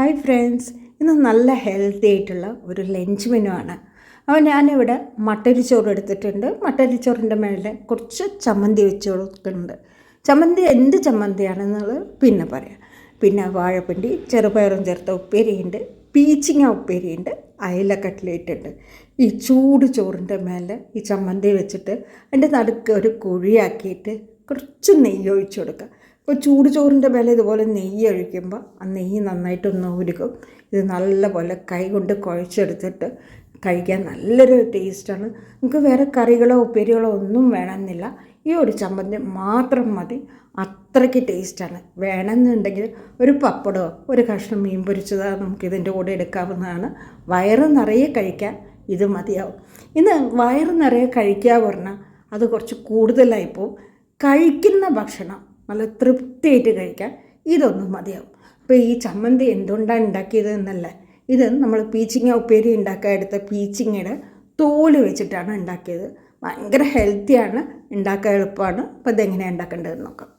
Hi friends ഇന്ന് നല്ല healthy ആയിട്ടുള്ള ഒരു ലഞ്ച് മെനു ആണ്. അപ്പോൾ ഞാനിവിടെ മട്ടരിച്ചോറ് എടുത്തിട്ടുണ്ട്. മട്ടരിച്ചോറിന്റെ മേലെ കുറച്ച് ചമ്മന്തി വെച്ച് കൊടുക്കുന്നുണ്ട്. ചമ്മന്തി എന്ത് ചമ്മന്തിയാണെന്നുള്ളത് പിന്നെ പറയാം. പിന്നെ വാഴപ്പിണ്ടി ചെറുപയറും ചേർത്ത ഉപ്പേരിയുണ്ട്. പീച്ചിങ്ങ ഉപ്പേരിയുണ്ട്. അയല കട്ട്ലേറ്റ് ഉണ്ട് ഈ ചൂട് ചോറിന്റെ മേലെ ഈ ചമ്മന്തി വെച്ചിട്ട് അതിന്റെ നടുക്ക് ഒരു കുഴിയാക്കിയിട്ട് കുറച്ച് നെയ്യ് ഒഴിച്ചു കൊടുക്കുക. അപ്പോൾ ചൂട് ചോറിന്റെ മേലെ ഇതുപോലെ നെയ്യ് ഒഴിക്കുമ്പോൾ ആ നെയ്യ് നന്നായിട്ടൊന്ന് ഉരുക്കും ഇത് നല്ലപോലെ കൈ കൊണ്ട് കുഴച്ചെടുത്തിട്ട് കഴിക്കാൻ നല്ലൊരു ടേസ്റ്റാണ്. നമുക്ക് വേറെ കറികളോ ഉപ്പേരികളോ ഒന്നും വേണമെന്നില്ല. ഈ ഒരു ചമ്മന്തി മാത്രം മതി. അത്രയ്ക്ക് ടേസ്റ്റാണ്. വേണമെന്നുണ്ടെങ്കിൽ ഒരു പപ്പടമോ ഒരു കഷ്ണം മീൻ പൊരിച്ചതോ നമുക്ക് ഇതിന്റെ കൂടെ എടുക്കാവുന്നതാണ്. വയറ് നിറയെ കഴിക്കാൻ ഇത് മതിയാവും. ഇന്ന് വയറ് നിറയെ കഴിക്കുക പറഞ്ഞാൽ അത് കുറച്ച് കൂടുതലായിപ്പോൾ കഴിക്കുന്ന ഭക്ഷണം നല്ല തൃപ്തിയായിട്ട് കഴിക്കാം. ഇതൊന്നും മതിയാവും. അപ്പോൾ ഈ ചമ്മന്തി എന്തുകൊണ്ടാണ് ഉണ്ടാക്കിയത് എന്നല്ല. ഇത് നമ്മൾ പീച്ചിങ്ങ ഉപ്പേരി ഉണ്ടാക്കാൻ എടുത്ത പീച്ചിങ്ങയുടെ തോൽ വെച്ചിട്ടാണ് ഉണ്ടാക്കിയത്. ഭയങ്കര ഹെൽത്തിയാണ് ഉണ്ടാക്കാൻ എളുപ്പമാണ്. അപ്പോൾ ഇതെങ്ങനെയാണ് ഉണ്ടാക്കേണ്ടതെന്ന് നോക്കാം.